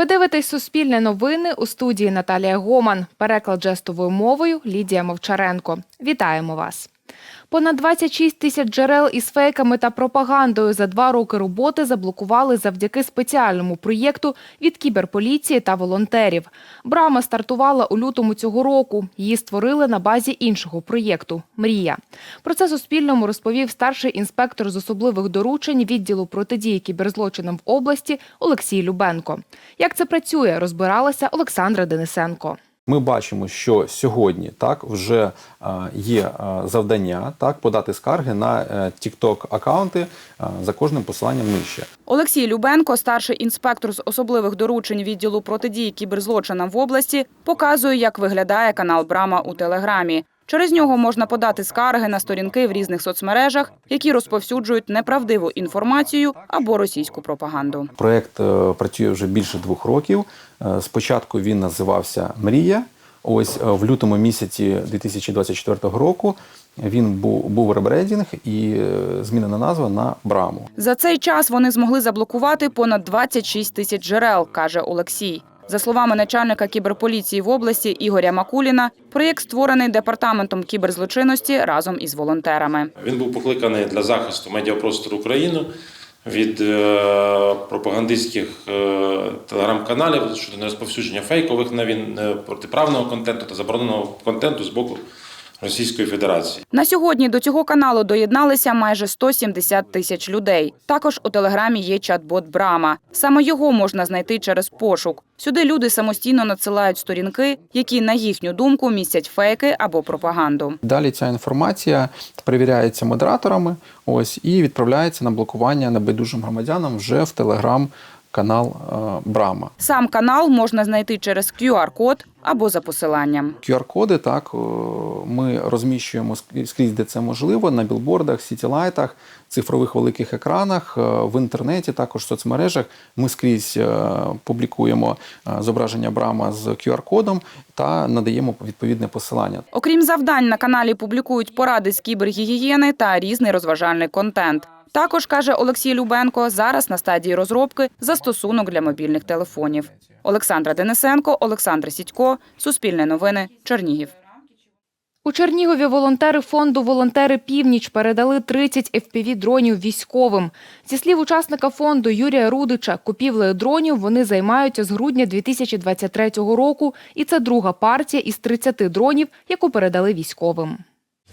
Ви дивитесь Суспільне новини у студії Наталія Гоман. Переклад жестовою мовою Лідія Мовчаренко. Вітаємо вас. Понад 26 тисяч джерел із фейками та пропагандою за два роки роботи заблокували завдяки спеціальному проєкту від кіберполіції та волонтерів. Брама стартувала у лютому цього року. Її створили на базі іншого проєкту Мрія. Про це Суспільному розповів старший інспектор з особливих доручень відділу протидії кіберзлочинам в області Олексій Любенко. Як це працює, розбиралася Олександра Денисенко. Ми бачимо, що сьогодні так вже е, є е, завдання так подати скарги на Тікток TikTok акаунти е, за кожним посиланням нижче. Олексій Любенко, старший інспектор з особливих доручень відділу протидії кіберзлочинам в області, показує, як виглядає канал Брама у Телеграмі. Через нього можна подати скарги на сторінки в різних соцмережах, які розповсюджують неправдиву інформацію або російську пропаганду. Проект е, працює вже більше двох років. Е, Спочатку він називався Мрія. Ось е, в лютому місяці 2024 року він був був ребрендінг і змінена назва на Браму. За цей час вони змогли заблокувати понад 26 тисяч джерел, каже Олексій. За словами начальника кіберполіції в області Ігоря Макуліна, проєкт створений департаментом кіберзлочинності разом із волонтерами. Він був покликаний для захисту медіапростору України від е, пропагандистських е, телеграм-каналів щодо нерозповсюдження фейкових новин, е, протиправного контенту та забороненого контенту з боку Російської Федерації. На сьогодні до цього каналу доєдналися майже 170 тисяч людей. Також у телеграмі є чат-бот Брама. Саме його можна знайти через пошук. Сюди люди самостійно надсилають сторінки, які, на їхню думку, містять фейки або пропаганду. Далі ця інформація перевіряється модераторами, ось і відправляється на блокування небайдужим громадянам вже в телеграм канал е, Брама. Сам канал можна знайти через QR-код або за посиланням. QR-коди так е, ми розміщуємо ск- скрізь, де це можливо, на білбордах, сітілайтах, цифрових великих екранах, е, в інтернеті, також в соцмережах. Ми скрізь публікуємо зображення Брама з QR-кодом та надаємо відповідне посилання. Окрім завдань, на каналі публікують поради з кібергігієни та різний розважальний контент. Також каже Олексій Любенко, зараз на стадії розробки застосунок для мобільних телефонів. Олександра Денисенко, Олександр Сідько, Суспільне новини, Чернігів. У Чернігові волонтери фонду Волонтери Північ передали 30 FPV-дронів військовим. Зі слів учасника фонду Юрія Рудича, купівлею дронів вони займаються з грудня 2023 року, і це друга партія із 30 дронів, яку передали військовим.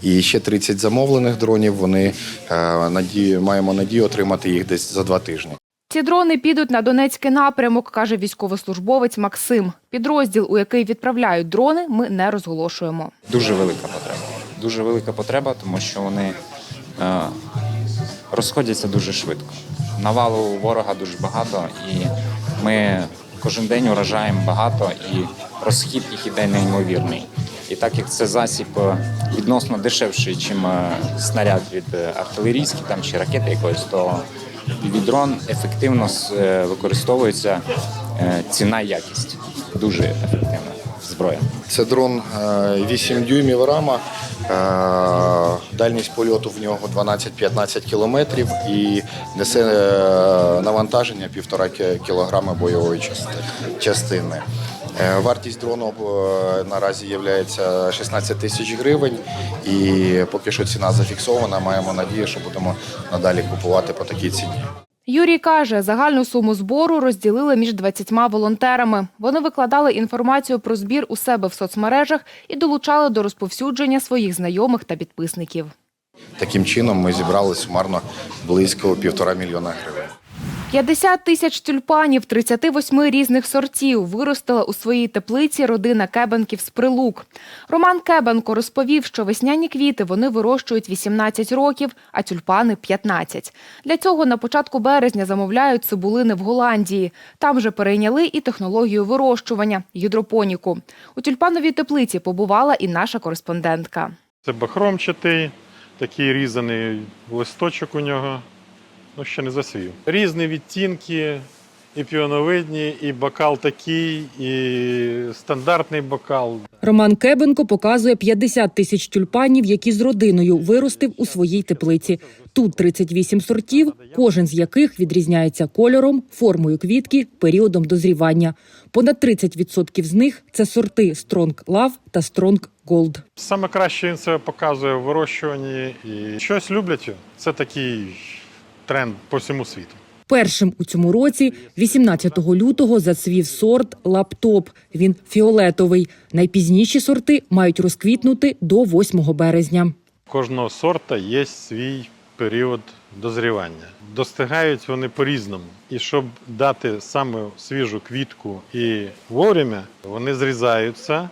І ще 30 замовлених дронів. Вони е, надію, маємо надію отримати їх десь за два тижні. Ці дрони підуть на Донецький напрямок, каже військовослужбовець Максим. Підрозділ, у який відправляють дрони, ми не розголошуємо. Дуже велика потреба. Дуже велика потреба, тому що вони е, розходяться дуже швидко. Навалу ворога дуже багато, і ми кожен день уражаємо багато, і розхід їх іде неймовірний. І так як це засіб е, відносно дешевший, ніж снаряд від е, артилерійський там чи ракети якоїсь, то від дрон ефективно е, використовується е, ціна якість. Дуже ефективна зброя. Це дрон е, 8 дюймів рама. е, Дальність польоту в нього 12-15 кілометрів і несе е, навантаження 1,5 кілограми бойової частини. Е, Вартість дрону е, наразі є 16 тисяч гривень, і поки що ціна зафіксована. Маємо надію, що будемо надалі купувати по такій ціні. Юрій каже, загальну суму збору розділили між 20 волонтерами. Вони викладали інформацію про збір у себе в соцмережах і долучали до розповсюдження своїх знайомих та підписників. Таким чином ми зібрали сумарно близько півтора мільйона гривень. 50 тисяч тюльпанів 38 різних сортів виростила у своїй теплиці родина Кебенків з Прилук. Роман Кебенко розповів, що весняні квіти вони вирощують 18 років, а тюльпани 15. Для цього на початку березня замовляють цибулини в Голландії. Там же перейняли і технологію вирощування гідропоніку. У тюльпановій теплиці побувала і наша кореспондентка. Це бахромчатий, такий різаний листочок у нього. Ну, ще не засвів. Різні відтінки, І піоновидні, і бокал такий, і стандартний бокал. Роман Кебенко показує 50 тисяч тюльпанів, які з родиною виростив у своїй теплиці. Тут 38 сортів, кожен з яких відрізняється кольором, формою квітки, періодом дозрівання. Понад 30% з них це сорти Strong Love та Strong Gold. Саме краще він себе показує в вирощуванні і щось люблять. Це такий тренд по всьому світу. Першим у цьому році, 18 лютого, зацвів сорт лаптоп. Він фіолетовий. Найпізніші сорти мають розквітнути до 8 березня. Кожного сорта є свій період дозрівання. Достигають вони по-різному. І щоб дати саме свіжу квітку і вовремя, вони зрізаються,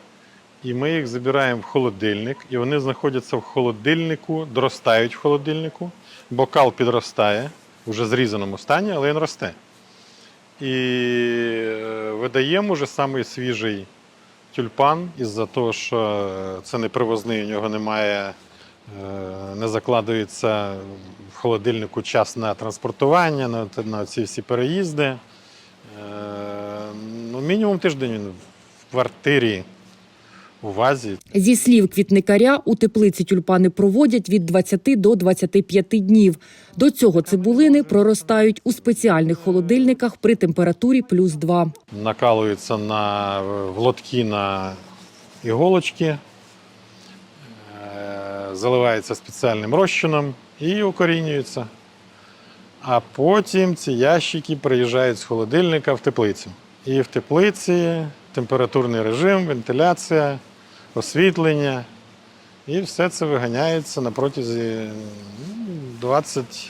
і ми їх забираємо в холодильник, і вони знаходяться в холодильнику, доростають в холодильнику. Бокал підростає в вже зрізаному стані, але він росте. І е, видаємо вже самий свіжий тюльпан із-за того, що це не привозний, у нього немає, е, не закладується в холодильнику час на транспортування, на, на ці всі переїзди. Е, Ну, мінімум тиждень він в квартирі у вазі. Зі слів квітникаря, у теплиці тюльпани проводять від 20 до 25 днів. До цього цибулини проростають у спеціальних холодильниках при температурі плюс 2. накалується на, в лотки на іголочки, е, заливається спеціальним розчином і укорінюється. А потім ці ящики приїжджають з холодильника в теплицю. І в теплиці температурний режим, вентиляція, освітлення. І все це виганяється на протязі ну, 20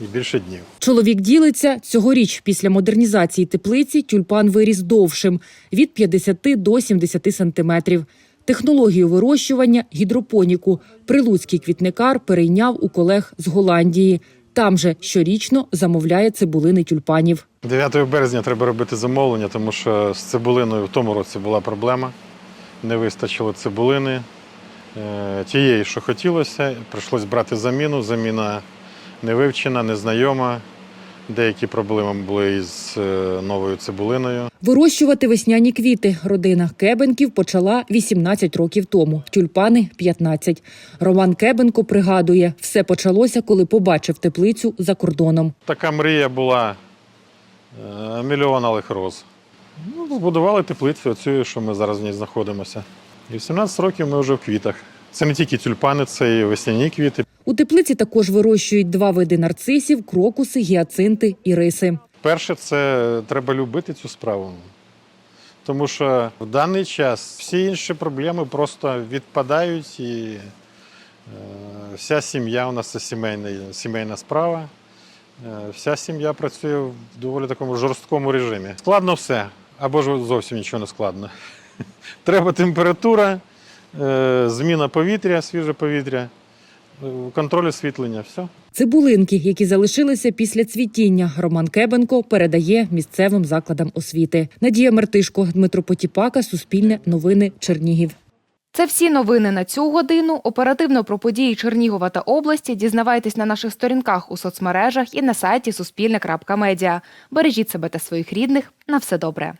і більше днів. Чоловік ділиться, цьогоріч після модернізації теплиці тюльпан виріс довшим – від 50 до 70 сантиметрів. Технологію вирощування – гідропоніку. Прилуцький квітникар перейняв у колег з Голландії. Там же щорічно замовляє цибулини тюльпанів. 9 березня треба робити замовлення, тому що з цибулиною в тому році була проблема. Не вистачило цибулини е, тієї, що хотілося. Прийшлось брати заміну. Заміна не вивчена, незнайома. Деякі проблеми були із е, новою цибулиною. Вирощувати весняні квіти родина Кебенків почала 18 років тому, тюльпани – 15. Роман Кебенко пригадує, все почалося, коли побачив теплицю за кордоном. Така мрія була е, мільйон алих роз. Ну, збудували теплицю, оцю, що ми зараз в ній знаходимося. І в 17 років ми вже в квітах. Це не тільки тюльпани, це і весняні квіти. У теплиці також вирощують два види нарцисів, крокуси, гіацинти і риси. Перше, це треба любити цю справу. Тому що в даний час всі інші проблеми просто відпадають, і е, вся сім'я у нас це сімейна, сімейна справа. Е, вся сім'я працює в доволі такому жорсткому режимі. Складно все, або ж зовсім нічого не складно. Треба температура, е, зміна повітря, свіже повітря, контроль освітлення. Все. Цибулинки, які залишилися після цвітіння, Роман Кебенко передає місцевим закладам освіти. Надія Мартишко, Дмитро Потіпака, Суспільне новини, Чернігів. Це всі новини на цю годину. Оперативно про події Чернігова та області дізнавайтесь на наших сторінках у соцмережах і на сайті Суспільне.Медіа. Бережіть себе та своїх рідних. На все добре.